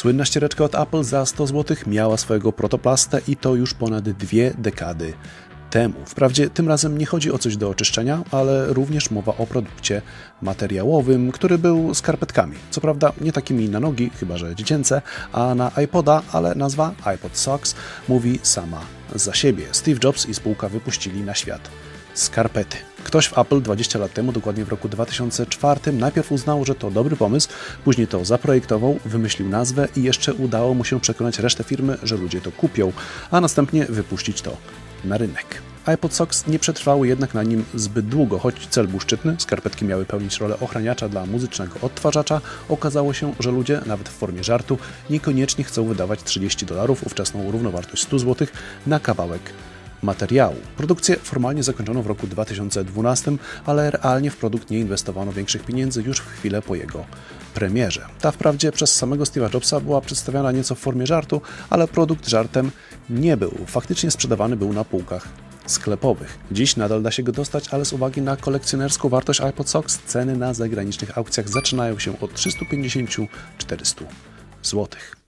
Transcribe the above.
Słynna ściereczka od Apple za 100 zł miała swojego protoplastę i to już ponad dwie dekady temu. Wprawdzie tym razem nie chodzi o coś do oczyszczenia, ale również mowa o produkcie materiałowym, który był skarpetkami. Co prawda nie takimi na nogi, chyba że dziecięce, a na iPoda, ale nazwa iPod Socks mówi sama za siebie. Steve Jobs i spółka wypuścili na świat skarpety. Ktoś w Apple 20 lat temu, dokładnie w roku 2004, najpierw uznał, że to dobry pomysł, później to zaprojektował, wymyślił nazwę i jeszcze udało mu się przekonać resztę firmy, że ludzie to kupią, a następnie wypuścić to na rynek. iPod Socks nie przetrwały jednak na nim zbyt długo, choć cel był szczytny, skarpetki miały pełnić rolę ochraniacza dla muzycznego odtwarzacza, okazało się, że ludzie, nawet w formie żartu, niekoniecznie chcą wydawać 30 dolarów, ówczesną równowartość 100 zł, na kawałek materiału. Produkcję formalnie zakończono w roku 2012, ale realnie w produkt nie inwestowano większych pieniędzy już w chwilę po jego premierze. Ta wprawdzie przez samego Steve'a Jobsa była przedstawiana nieco w formie żartu, ale produkt żartem nie był. Faktycznie sprzedawany był na półkach sklepowych. Dziś nadal da się go dostać, ale z uwagi na kolekcjonerską wartość iPod Socks ceny na zagranicznych aukcjach zaczynają się od 350-400 złotych.